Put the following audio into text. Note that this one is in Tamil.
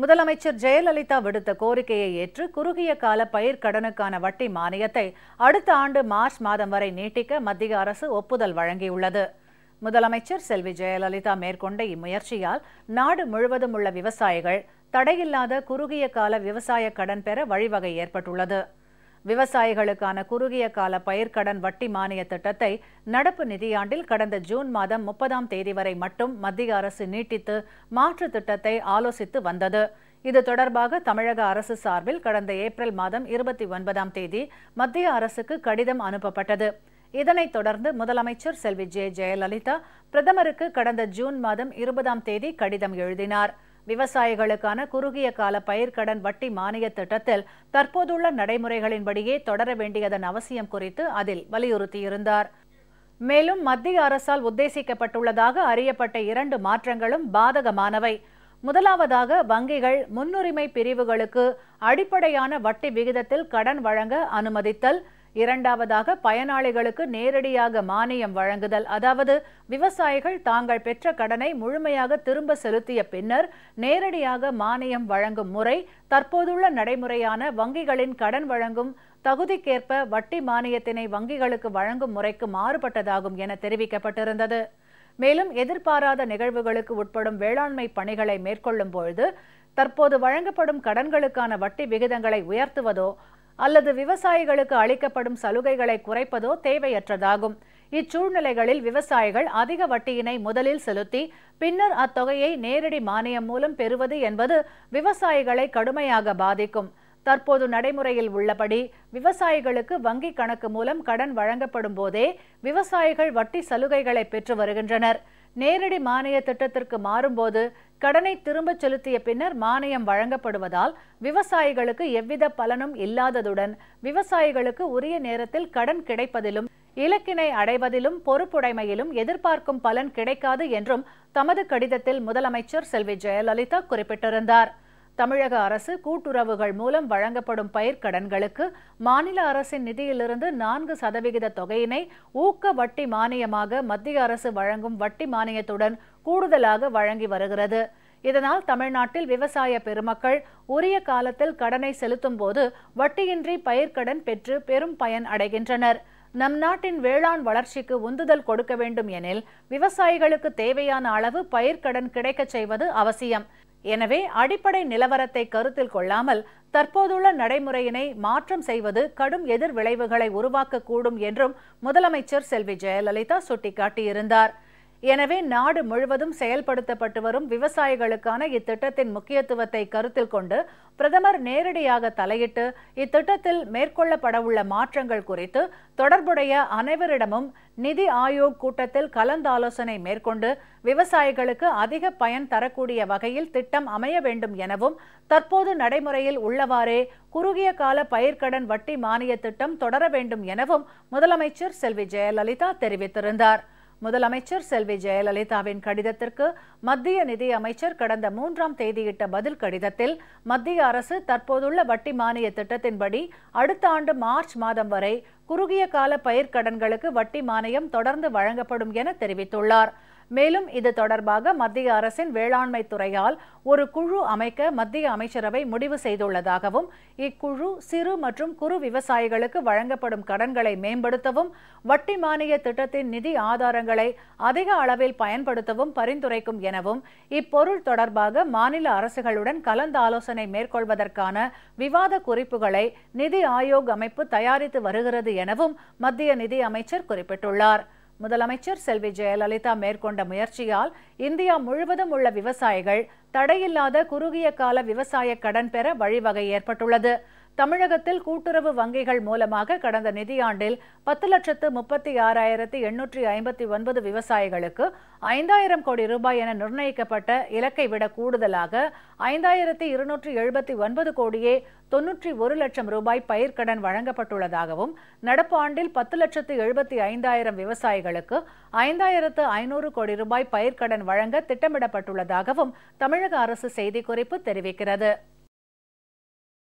முதலமைச்சர் ஜெயலலிதா விடுத்த கோரிக்கையை ஏற்று குறுகிய கால பயிர் கடனுக்கான வட்டி மானியத்தை அடுத்த ஆண்டு மார்ச் மாதம் வரை நீட்டிக்க மத்திய அரசு ஒப்புதல் வழங்கியுள்ளது. முதலமைச்சர் செல்வி ஜெயலலிதா மேற்கொண்ட இம்முயற்சியால் நாடு முழுவதும் உள்ள விவசாயிகள் தடையில்லாத குறுகிய கால விவசாய கடன் பெற வழிவகை ஏற்பட்டுள்ளது. விவசாயிகளுக்கான குறுகிய கால பயிர்க்கடன் வட்டி மானிய திட்டத்தை நடப்பு நிதியாண்டில் கடந்த ஜூன் மாதம் முப்பதாம் தேதி வரை மட்டும் மத்திய அரசு நீட்டித்து மாற்று திட்டத்தை ஆலோசித்து வந்தது. இது தொடர்பாக தமிழக அரசு சார்பில் கடந்த ஏப்ரல் மாதம் இருபத்தி ஒன்பதாம் தேதி மத்திய அரசுக்கு கடிதம் அனுப்பப்பட்டது. இதனைத் தொடர்ந்து முதலமைச்சர் செல்வி ஜே ஜெயலலிதா பிரதமருக்கு கடந்த ஜூன் மாதம் இருபதாம் தேதி கடிதம் எழுதினார். விவசாயிகளுக்கான குறுகிய கால பயிர்க்கடன் வட்டி மானிய திட்டத்தில் தற்போதுள்ள நடைமுறைகளின்படியே தொடர வேண்டியதன் அவசியம் குறித்து அதில் வலியுறுத்தியிருந்தார். மேலும் மத்திய அரசால் உத்தேசிக்கப்பட்டுள்ளதாக அறியப்பட்ட இரண்டு மாற்றங்களும் பாதகமானவை. முதலாவதாக வங்கிகள் முன்னுரிமை பிரிவுகளுக்கு அடிப்படையான வட்டி விகிதத்தில் கடன் வழங்க அனுமதித்தல் இரண்டாவதாக பயனாளிகளுக்கு நேரடியாக மானியம் வழங்குதல். அதாவது விவசாயிகள் தாங்கள் பெற்ற கடனை முழுமையாக திரும்ப செலுத்திய பின்னர் நேரடியாக மானியம் வழங்கும் முறை தற்போதுள்ள நடைமுறையான வங்கிகளின் கடன் வழங்கும் தகுதிக்கேற்ப வட்டி மானியத்தினை வங்கிகளுக்கு வழங்கும் முறைக்கு மாறுபட்டதாகும் என தெரிவிக்கப்பட்டிருந்தது. மேலும் எதிர்பாராத நிகழ்வுகளுக்கு உட்படும் வேளாண்மை பணிகளை மேற்கொள்ளும் பொழுது தற்போது வழங்கப்படும் கடன்களுக்கான வட்டி விகிதங்களை உயர்த்துவதோ அல்லது விவசாயிகளுக்கு அளிக்கப்படும் சலுகைகளை குறைப்பதோ தேவையற்றதாகும். இச்சூழ்நிலைகளில் விவசாயிகள் அதிக வட்டியினை முதலில் செலுத்தி பின்னர் அத்தொகையை நேரடி மானியம் மூலம் பெறுவது என்பது விவசாயிகளை கடுமையாக பாதிக்கும். தற்போது நடைமுறையில் உள்ளபடி விவசாயிகளுக்கு வங்கி கணக்கு மூலம் கடன் வழங்கப்படும் போதே விவசாயிகள் வட்டி சலுகைகளை பெற்று வருகின்றனர். நேரடி மானிய திட்டத்திற்கு மாறும்போது கடனை திரும்பச் செலுத்திய பின்னர் மானியம் வழங்கப்படுவதால் விவசாயிகளுக்கு எவ்வித பலனும் இல்லாததுடன் விவசாயிகளுக்கு உரிய நேரத்தில் கடன் கிடைப்பதிலும் இலக்கினை அடைவதிலும் பொறுப்புடைமையிலும் எதிர்பார்க்கும் பலன் கிடைக்காது என்றும் தமது கடிதத்தில் முதலமைச்சர் செல்வி ஜெயலலிதா குறிப்பிட்டிருந்தார். தமிழக அரசு கூட்டுறவுகள் மூலம் வழங்கப்படும் பயிர்க்கடன்களுக்கு மாநில அரசின் நிதியிலிருந்து நான்கு சதவிகித தொகையினை ஊக்க வட்டி மானியமாக மத்திய அரசு வழங்கும் வட்டி மானியத்துடன் கூடுதலாக வழங்கி வருகிறது. இதனால் தமிழ்நாட்டில் விவசாய பெருமக்கள் உரிய காலத்தில் கடனை செலுத்தும் போது வட்டியின்றி பயிர்க்கடன் பெற்று பெரும் பயன் அடைகின்றனர். நம் நாட்டின் வேளாண் வளர்ச்சிக்கு உந்துதல் கொடுக்க வேண்டும் எனில் விவசாயிகளுக்கு தேவையான அளவு பயிர்க்கடன் கிடைக்கச் செய்வது அவசியம். எனவே அடிப்படை நிலவரத்தை கருத்தில் கொள்ளாமல் தற்போதுள்ள நடைமுறையினை மாற்றம் செய்வது கடும் எதிர் விளைவுகளை உருவாக்கக்கூடும் என்றும் முதலமைச்சர் செல்வி ஜெயலலிதா சுட்டிக்காட்டியிருந்தார். எனவே நாடு முழுவதும் செயல்படுத்தப்பட்டு வரும் விவசாயிகளுக்கான இத்திட்டத்தின் முக்கியத்துவத்தை கருத்தில் கொண்டு பிரதமர் நேரடியாக தலையிட்டு இத்திட்டத்தில் மேற்கொள்ளப்படவுள்ள மாற்றங்கள் குறித்து தொடர்புடைய அனைவரிடமும் நிதி ஆயோக் கூட்டத்தில் கலந்தாலோசனை மேற்கொண்டு விவசாயிகளுக்கு அதிக பயன் தரக்கூடிய வகையில் திட்டம் அமைய வேண்டும் எனவும் தற்போது நடைமுறையில் உள்ளவாறே குறுகிய கால பயிர்க்கடன் வட்டி மானிய திட்டம் தொடர வேண்டும் எனவும் முதலமைச்சர் செல்வி ஜெயலலிதா தெரிவித்திருந்தார். முதலமைச்சர் செல்வி ஜெயலலிதாவின் கடிதத்திற்கு மத்திய நிதி அமைச்சர் கடந்த மூன்றாம் தேதியிட்ட பதில் கடிதத்தில் மத்திய அரசு தற்போதுள்ள வட்டி மானிய திட்டத்தின்படி அடுத்த ஆண்டு மார்ச் மாதம் வரை குறுகிய கால பயிர்க்கடன்களுக்கு வட்டி மானியம் தொடர்ந்து வழங்கப்படும் என தெரிவித்துள்ளார். மேலும் இது தொடர்பாக மத்திய அரசின் வேளாண்மை துறையால் ஒரு குழு அமைக்க மத்திய அமைச்சரவை முடிவு செய்துள்ளதாகவும் இக்குழு சிறு மற்றும் குறு விவசாயிகளுக்கு வழங்கப்படும் கடன்களை மேம்படுத்தவும் வட்டி மானிய திட்டத்தின் நிதி ஆதாரங்களை அதிக அளவில் பயன்படுத்தவும் பரிந்துரைக்கும் எனவும் இப்பொருள் தொடர்பாக மாநில அரசுகளுடன் கலந்தாலோசனை மேற்கொள்வதற்கான விவாத குறிப்புகளை நிதி ஆயோக் அமைப்பு தயாரித்து வருகிறது எனவும் மத்திய நிதி அமைச்சர் குறிப்பிட்டுள்ளார். முதலமைச்சர் செல்வி ஜெயலலிதா மேற்கொண்ட முயற்சியால் இந்தியா முழுவதும் உள்ள விவசாயிகள் தடையில்லாத குறுகிய கால விவசாய கடன் பெற வழிவகை ஏற்பட்டுள்ளது. தமிழகத்தில் கூட்டுறவு வங்கிகள் மூலமாக கடந்த நிதியாண்டில் பத்து லட்சத்து முப்பத்தி ஆறாயிரத்தி எண்ணூற்றி ஐம்பத்தி ஒன்பது விவசாயிகளுக்கு ஐந்தாயிரம் கோடி ரூபாய் என நிர்ணயிக்கப்பட்ட இலக்கை விட கூடுதலாக ஐந்தாயிரத்தி இருநூற்றி எழுபத்தி ஒன்பது கோடியே தொன்னூற்றி ஒரு லட்சம் ரூபாய் பயிர்க்கடன் வழங்கப்பட்டுள்ளதாகவும் நடப்பு ஆண்டில் பத்து லட்சத்து எழுபத்தி ஐந்தாயிரம் விவசாயிகளுக்கு ஐந்தாயிரத்து ஐநூறு கோடி ரூபாய் பயிர்க்கடன் வழங்க திட்டமிடப்பட்டுள்ளதாகவும் தமிழக அரசு செய்திக்குறிப்பு தெரிவிக்கிறது.